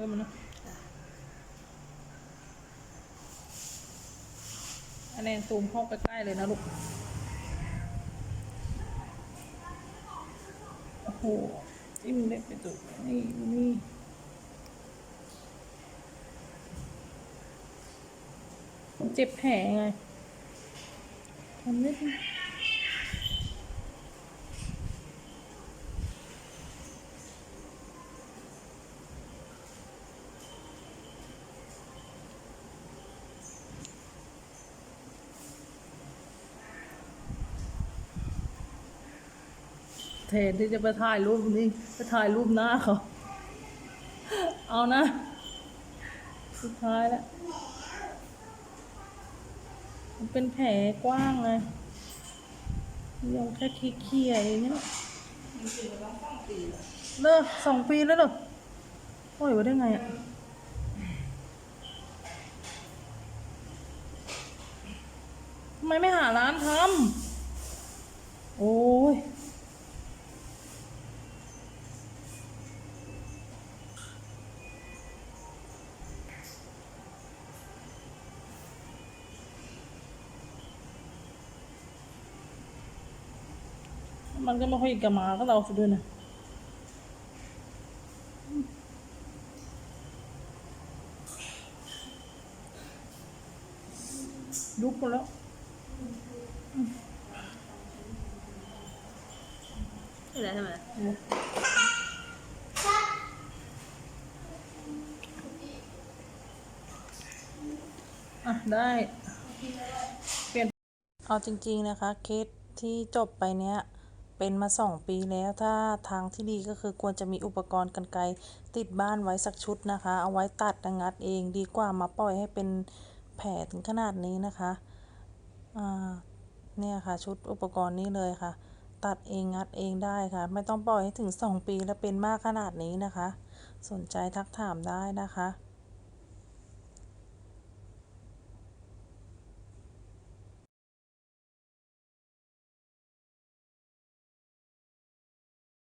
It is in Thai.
ริ่มนะอันนี้ซูมเข้าไปใกล้เลยนะลูก โอ้โหจิ้มเล็บไปจุดนี่นี่เจ็บแผลไงทำนิด แทนที่จะไปถ่ายรูปนี่ไปถ่ายรูปหน้าเขา เอานะ สุดท้ายแล้ว มันเป็นแผลกว้างไงยังแค่เคียๆเองเนี่ยเลิกสองปีแล้วเหรอปล่อยไว้ได้ไงอะทำไมไม่หาร้านทำ มันก็ไม่ค่อยกระมาก็เราซะด้วยนะยุบหมดแล้วเห็นแล้วใช่ไหมอะ ได้ เปลี่ยน เอาจริง ๆ นะคะ เคสที่จบไปเนี้ย เป็นมาสองปีแล้วถ้าทางที่ดีก็คือควรจะมีอุปกรณ์กันไกรติดบ้านไว้สักชุดนะคะ เอาไว้ตัดงัดเองดีกว่ามาปล่อยให้เป็นแผลถึงขนาดนี้นะคะเนี่ยค่ะชุดอุปกรณ์นี้เลยค่ะ ตัดเองงัดเองได้ค่ะ ไม่ต้องปล่อยให้ถึงสองปีแล้วเป็นมากขนาดนี้นะคะ สนใจทักถามได้นะคะ